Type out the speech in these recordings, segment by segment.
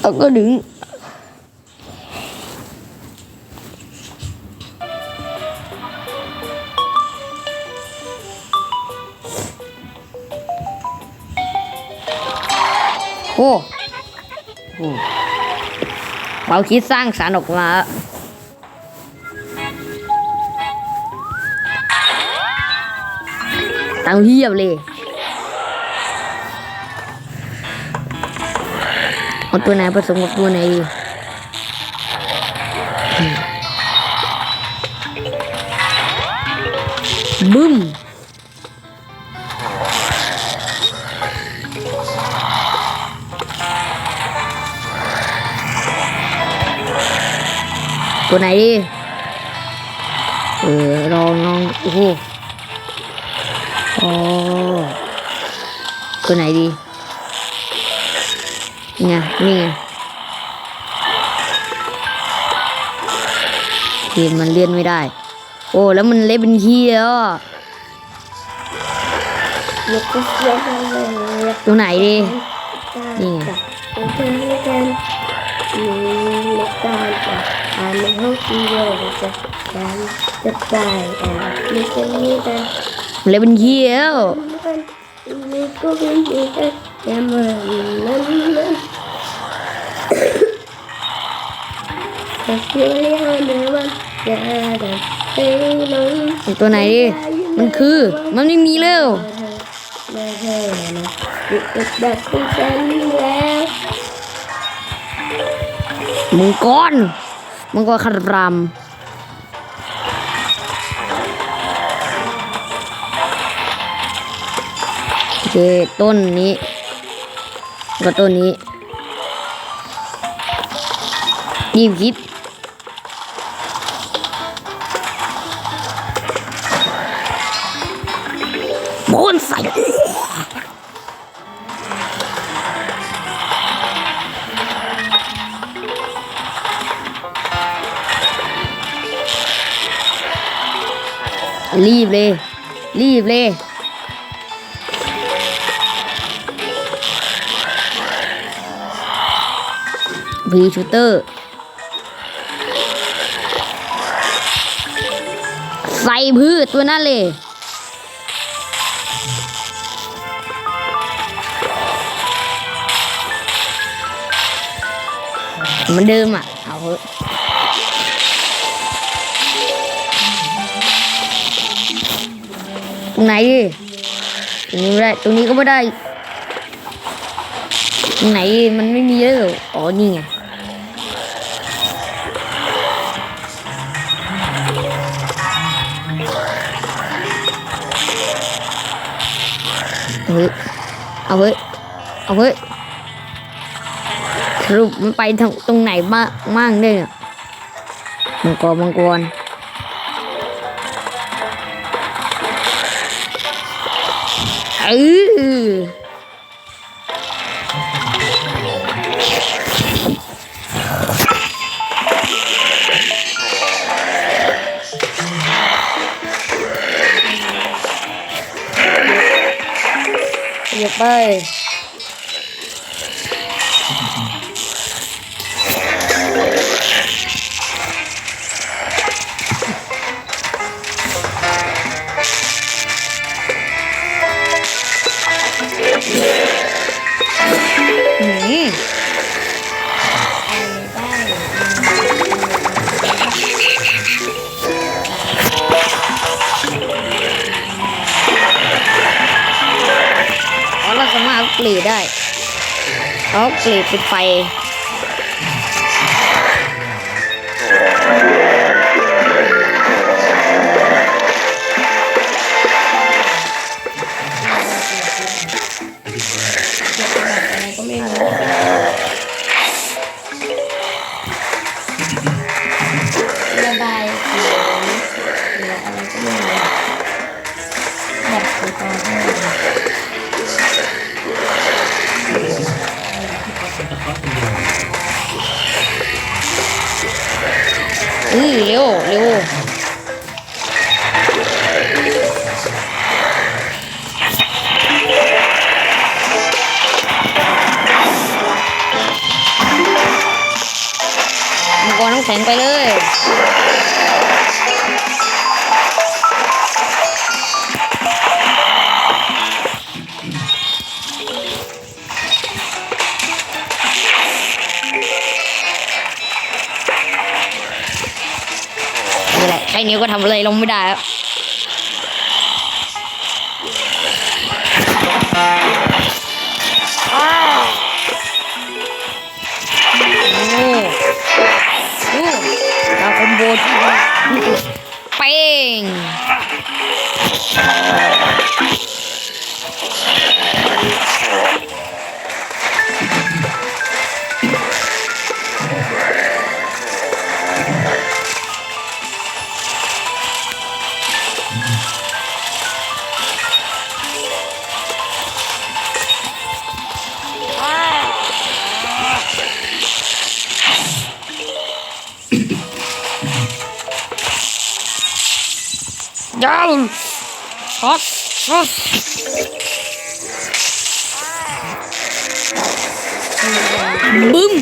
เอาก็ดึง โอ้โหเราคิดสร้างสารรค์ออกมาตังเพียบเลย เอาตัวไหนผสมกับตัวไหนดีบึ้มตัวไหนดีเออลองลองโอ้โหอ๋อตัวไหนดี ไงนี่ไงเกมมันเลื่อนไม่ได้ โอ้แล้วมันเละเป็นขี้แล้วอะยกเสียงเลยตัวไหนดีนี่ไงเป็นเพื่อนกันมีเล็กตาจ้ะอ่านในห้องที่เดียวจะการจะไปอ่ามีกันมีกันมันเละเป็นขี้แล้ว ตัวไหนดิ มันคือ มันไม่มีแล้วมึงก้อนมึงก้อรคารามโอเคต้นนี้ ก็ต้นนี้ ยี่สิบคิดโบนใส่รีบเลย รีบเลยพีชูเตอร์ ใส่พืชตัวนั้นเลยเหมือนเดิมอะ เอาเถอะตรงไหนดิตรงนี้ไม่ได้ ตรงนี้ก็ไม่ได้ ตรงไหนมันไม่มีแล้วอ๋อ นี่ไง เอาเว้ยเอาเว้ยเอาเว้ยสรุปมันไปทางตรงไหนบ้างมั่งเนี่ยมังกรมังกรเออ ยบไป เอาเกรดเป็นไฟ อุ้ยเร็วเร็วมังกรน้งแข็งไปเล ค่นี้ก็ทำอะไรลงไม่ได้ ยาวช็อตช็อตบึ้ม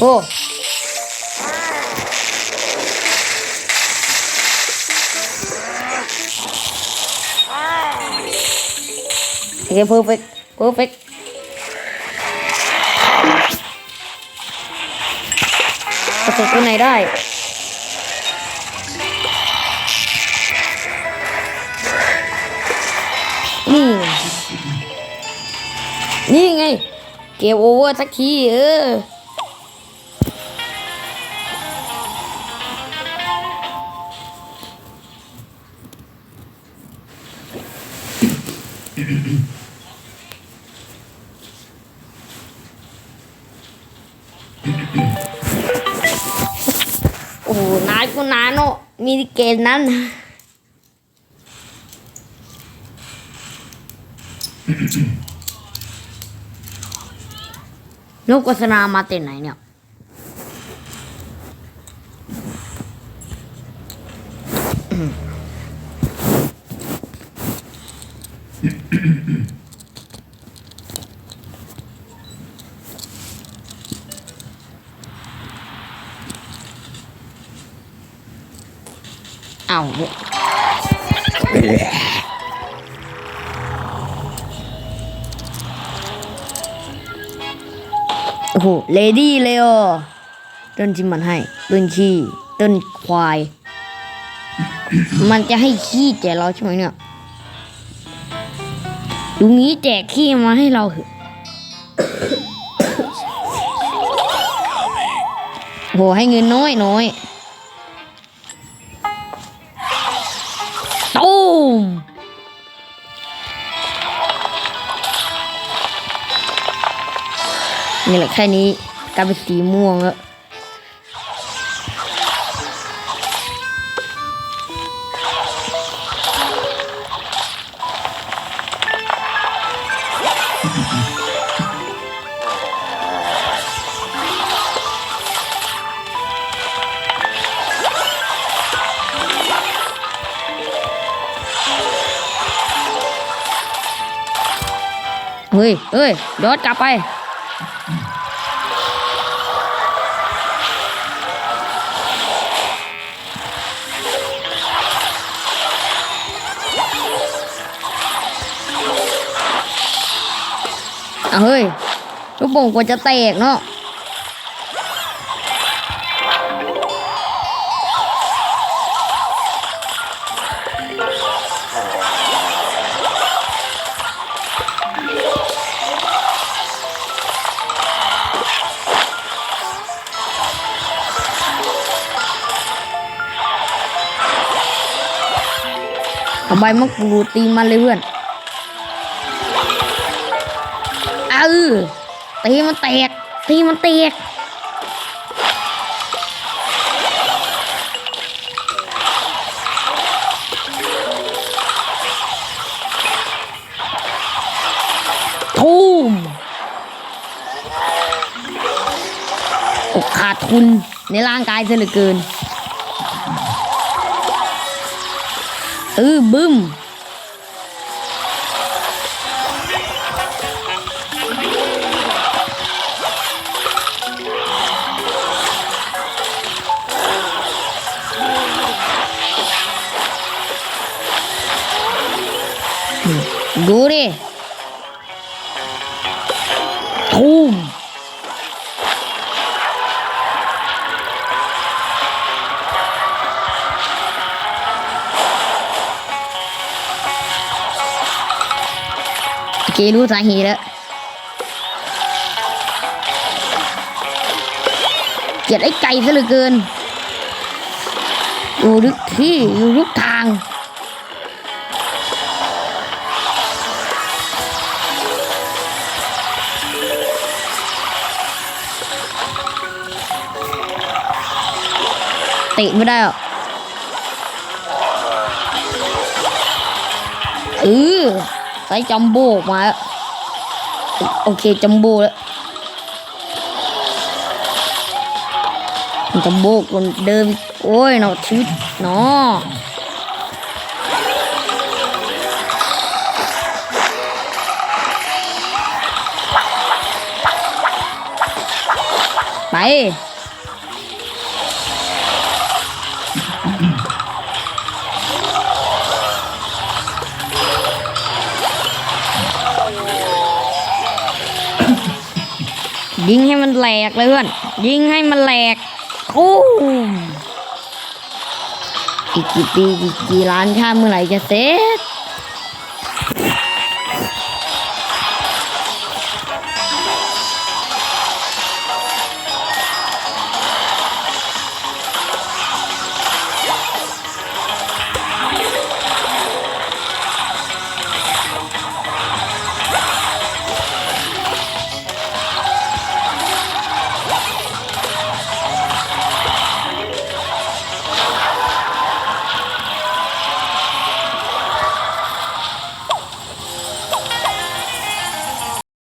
โอ้โอเค perfect perfect กระสุนตัวไหนได้นี่นี่ไง เกมโอเวอร์สักทีเออานก็นานเนอะมีเกมนั้นนะนกโฆษณามาเต็ไหนเนี่ย เอาโอ้โห เลดี้เลยอะต้นที่มันให้ ต้นขี้ ต้นควาย มันจะให้ขี้แจกเราใช่ไหมเนี่ยดูงี้แจกขี้มาให้เราเหอะโหให้เงินน้อยน้อย นี่แหละแค่นี้กลายเป็นสีม่วงแล้วเฮ้ยเฮ้ยย้อนกลับไป อะเฮ้ยลูกโป่งกว่าจะแตกเนาะเอาใบมะกรูดตีมันเลยเพื่อน เออตีมันแตกตีมันแตกทูมขาดทุนในร่างกายเสียเหลือเกินเออบึ้ม ดูดิทุ่มเครู้สาเหตุแล้วเกลียดไอ้ไก่ซะเหลือเกินอยู่ทุกที่อยู่ทุกทาง ติไม่ได้หรอกเออใส่จัมโบ้มาโอเคจัมโบ้แล้วจัมโบ้คนเดิมโอ้ยเนาะชีวิตเนาะไป ยิงให้มันแหลกเลยเพื่อน ยิงให้มันแหลกตู้มอีกกี่ปีกี่กี่ล้านชาติเมื่อไหร่จะเสร็จ